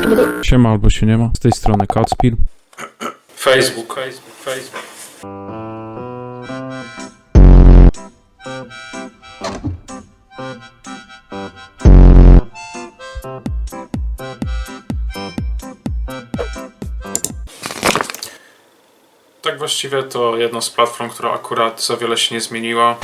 Kibidi. Siema albo się nie ma. Z tej strony Kacpir. Facebook, Facebook, Facebook. Tak właściwie to jedna z platform, która akurat za wiele się nie zmieniła.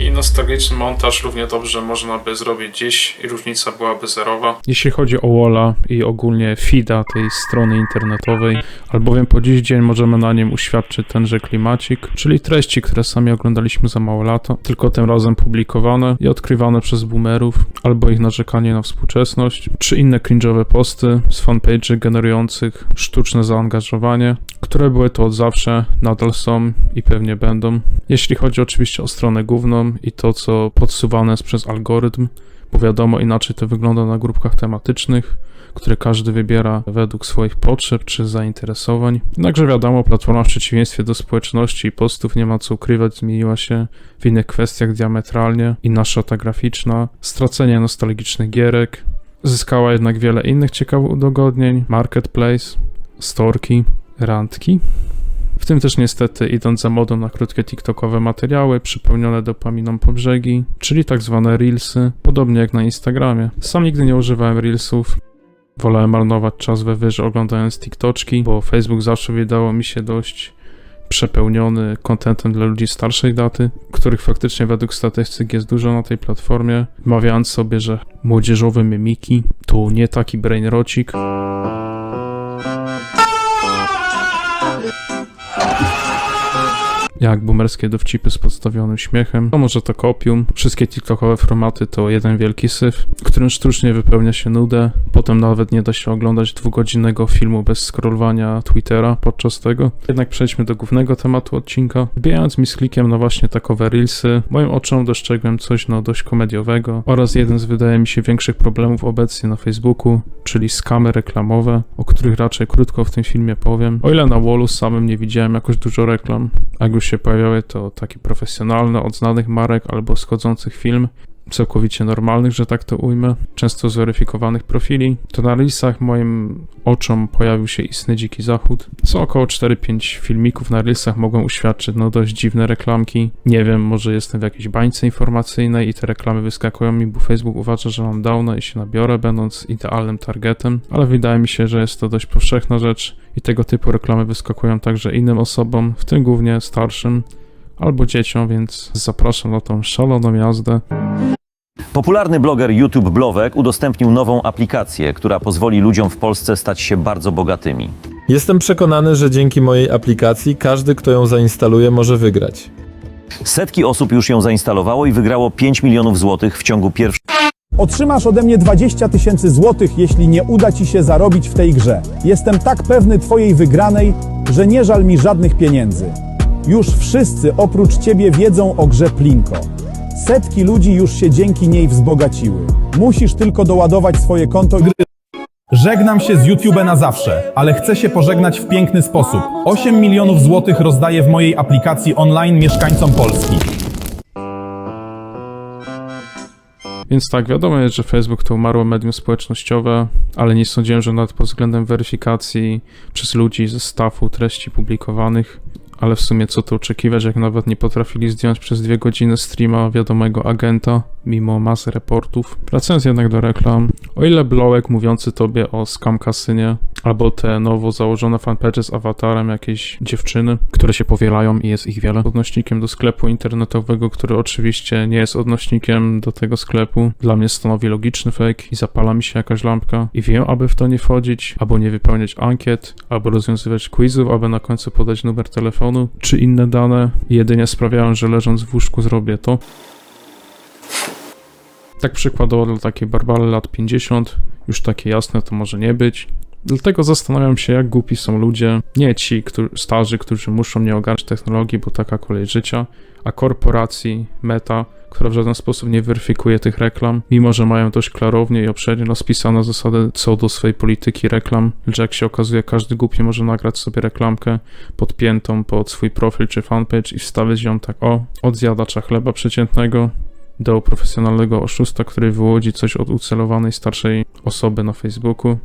I nostalgiczny montaż równie dobrze można by zrobić dziś i różnica byłaby zerowa. Jeśli chodzi o Walla i ogólnie feeda tej strony internetowej, albowiem po dziś dzień możemy na nim uświadczyć tenże klimacik, czyli treści, które sami oglądaliśmy za mało lata, tylko tym razem publikowane i odkrywane przez boomerów, albo ich narzekanie na współczesność, czy inne cringe'owe posty z fanpage'y generujących sztuczne zaangażowanie, które były to od zawsze, nadal są i pewnie będą. Jeśli chodzi oczywiście o stronę główną i to, co podsuwane jest przez algorytm, bo wiadomo, inaczej to wygląda na grupkach tematycznych, które każdy wybiera według swoich potrzeb czy zainteresowań. Jednakże wiadomo, platforma w przeciwieństwie do społeczności i postów nie ma co ukrywać, zmieniła się w innych kwestiach diametralnie. Inna szata graficzna, stracenie nostalgicznych gierek, zyskała jednak wiele innych ciekawych udogodnień, marketplace, storki, randki. Tym też niestety idąc za modą na krótkie TikTokowe materiały przypełnione dopaminą po brzegi, czyli tak zwane Reelsy, podobnie jak na Instagramie. Sam nigdy nie używałem Reelsów. Wolałem marnować czas we wyrze oglądając TikToczki, bo Facebook zawsze wydało mi się dość przepełniony kontentem dla ludzi starszej daty, których faktycznie według statystyk jest dużo na tej platformie, mawiając sobie, że młodzieżowe mimiki to nie taki brainrocik. Oh! jak boomerskie dowcipy z podstawionym śmiechem. To może to kopium. Wszystkie TikTokowe formaty to jeden wielki syf, którym sztucznie wypełnia się nudę. Potem nawet nie da się oglądać dwugodzinnego filmu bez scrollowania Twittera podczas tego. Jednak przejdźmy do głównego tematu odcinka. Wbijając mi z klikiem na właśnie takowe reelsy, moim oczom dostrzegłem coś no dość komediowego oraz jeden z wydaje mi się większych problemów obecnie na Facebooku, czyli skamy reklamowe, o których raczej krótko w tym filmie powiem. O ile na Wallu samym nie widziałem jakoś dużo reklam, jak już się pojawiały, to takie profesjonalne, od znanych marek albo schodzących film, całkowicie normalnych, że tak to ujmę, często zweryfikowanych profili, to na Reelsach moim oczom pojawił się istny dziki zachód. Co około 4-5 filmików na Reelsach mogą uświadczyć no dość dziwne reklamki. Nie wiem, może jestem w jakiejś bańce informacyjnej i te reklamy wyskakują mi, bo Facebook uważa, że mam downa i się nabiorę, będąc idealnym targetem, ale wydaje mi się, że jest to dość powszechna rzecz i tego typu reklamy wyskakują także innym osobom, w tym głównie starszym albo dzieciom, więc zapraszam na tą szaloną jazdę. Popularny bloger YouTube Blowek udostępnił nową aplikację, która pozwoli ludziom w Polsce stać się bardzo bogatymi. Jestem przekonany, że dzięki mojej aplikacji każdy, kto ją zainstaluje, może wygrać. Setki osób już ją zainstalowało i wygrało 5 milionów złotych w ciągu pierwszych Otrzymasz ode mnie 20 tysięcy złotych, jeśli nie uda ci się zarobić w tej grze. Jestem tak pewny twojej wygranej, że nie żal mi żadnych pieniędzy. Już wszyscy oprócz ciebie wiedzą o grze Plinko. Setki ludzi już się dzięki niej wzbogaciły. Musisz tylko doładować swoje konto gry. Żegnam się z YouTube na zawsze, ale chcę się pożegnać w piękny sposób. 8 milionów złotych rozdaję w mojej aplikacji online mieszkańcom Polski. Więc tak, wiadomo jest, że Facebook to umarłe medium społecznościowe, ale nie sądziłem, że nawet pod względem weryfikacji przez ludzi ze staffu treści publikowanych, ale w sumie co tu oczekiwać, jak nawet nie potrafili zdjąć przez dwie godziny streama wiadomego agenta, mimo masy reportów. Wracając jednak do reklam, o ile blowek mówiący tobie o scam kasynie, albo te nowo założone fanpage z awatarem jakiejś dziewczyny, które się powielają i jest ich wiele, odnośnikiem do sklepu internetowego, który oczywiście nie jest odnośnikiem do tego sklepu, dla mnie stanowi logiczny fake i zapala mi się jakaś lampka i wiem, aby w to nie wchodzić, albo nie wypełniać ankiet, albo rozwiązywać quizów, aby na końcu podać numer telefonu, czy inne dane. Jedynie sprawiałem, że leżąc w łóżku zrobię to. Tak przykładowo dla takiej barbary lat 50, już takie jasne to może nie być. Dlatego zastanawiam się, jak głupi są ludzie, nie ci którzy, starzy, którzy muszą nie ogarnąć technologii, bo taka kolej życia, a korporacji, meta, która w żaden sposób nie weryfikuje tych reklam, mimo że mają dość klarownie i obszernie rozpisane zasady co do swojej polityki reklam, że jak się okazuje, każdy głupi może nagrać sobie reklamkę podpiętą pod swój profil czy fanpage i wstawić ją tak o, od zjadacza chleba przeciętnego, do profesjonalnego oszusta, który wyłodzi coś od ucelowanej starszej osoby na Facebooku,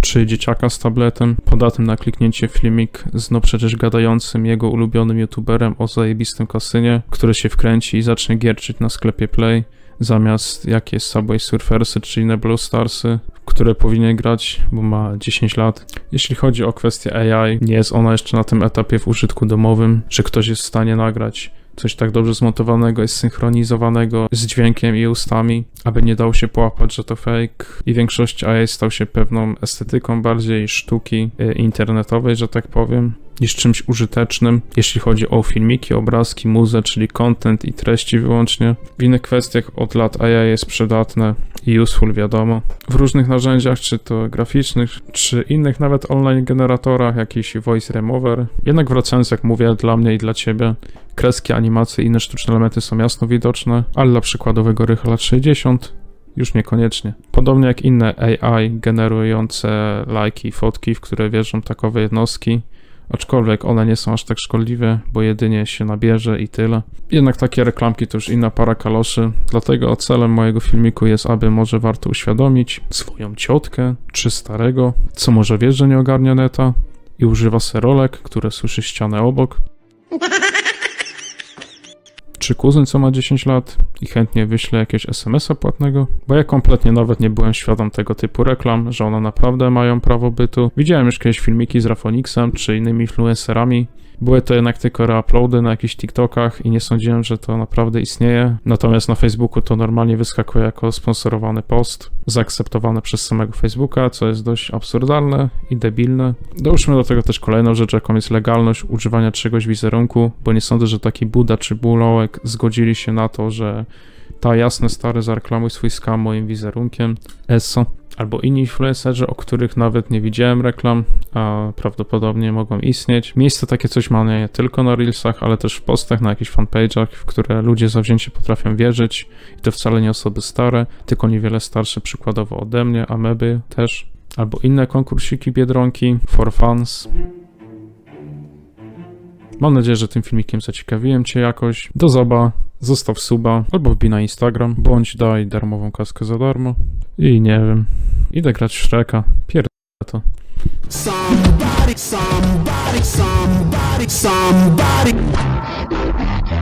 czy dzieciaka z tabletem. Poda tym na kliknięcie filmik z no przecież gadającym jego ulubionym youtuberem o zajebistym kasynie, który się wkręci i zacznie gierczyć na sklepie Play zamiast jakieś Subway Surfersy czy inne Blue Starsy, które powinien grać, bo ma 10 lat. Jeśli chodzi o kwestię AI, nie jest ona jeszcze na tym etapie w użytku domowym, że ktoś jest w stanie nagrać coś tak dobrze zmontowanego i zsynchronizowanego z dźwiękiem i ustami, aby nie dało się połapać, że to fake. I większość AI stał się pewną estetyką bardziej sztuki y, internetowej, że tak powiem, niż czymś użytecznym, jeśli chodzi o filmiki, obrazki, muzę, czyli content i treści wyłącznie. W innych kwestiach od lat AI jest przydatne i useful, wiadomo. W różnych narzędziach, czy to graficznych, czy innych nawet online generatorach, jakiś voice remover. Jednak wracając, jak mówię, dla mnie i dla ciebie, kreski, animacje i inne sztuczne elementy są jasno widoczne, ale dla przykładowego Rycha lat 60 już niekoniecznie. Podobnie jak inne AI generujące lajki i fotki, w które wierzą takowe jednostki, aczkolwiek one nie są aż tak szkodliwe, bo jedynie się nabierze i tyle. Jednak takie reklamki to już inna para kaloszy, dlatego celem mojego filmiku jest, aby może warto uświadomić swoją ciotkę czy starego, co może wiesz, że nie ogarnia neta i używa serolek, które słyszy ścianę obok, czy kuzyn, co ma 10 lat i chętnie wyśle jakiegoś SMS-a płatnego, bo ja kompletnie nawet nie byłem świadom tego typu reklam, że one naprawdę mają prawo bytu. Widziałem już kiedyś filmiki z Rafonixem czy innymi influencerami. Były to jednak tylko reuploady na jakichś TikTokach i nie sądziłem, że to naprawdę istnieje. Natomiast na Facebooku to normalnie wyskakuje jako sponsorowany post, zaakceptowane przez samego Facebooka, co jest dość absurdalne i debilne. Dołóżmy do tego też kolejną rzecz, jaką jest legalność używania czegoś wizerunku, bo nie sądzę, że taki Buda czy Bulołek zgodzili się na to, że ta jasne stary zareklamuj swój skam moim wizerunkiem. ESO. Albo inni influencerzy, o których nawet nie widziałem reklam, a prawdopodobnie mogą istnieć. Miejsce takie coś ma nie tylko na Reelsach, ale też w postach na jakichś fanpage'ach, w które ludzie zawzięcie potrafią wierzyć. I to wcale nie osoby stare, tylko niewiele starsze, przykładowo ode mnie, Ameby też. Albo inne konkursiki Biedronki, for fans. Mam nadzieję, że tym filmikiem zaciekawiłem Cię jakoś. Do zoba, zostaw suba, albo wbij na Instagram, bądź daj darmową kaskę za darmo. I nie wiem, idę grać Shreka, pierd... to. Somebody, somebody, somebody, somebody.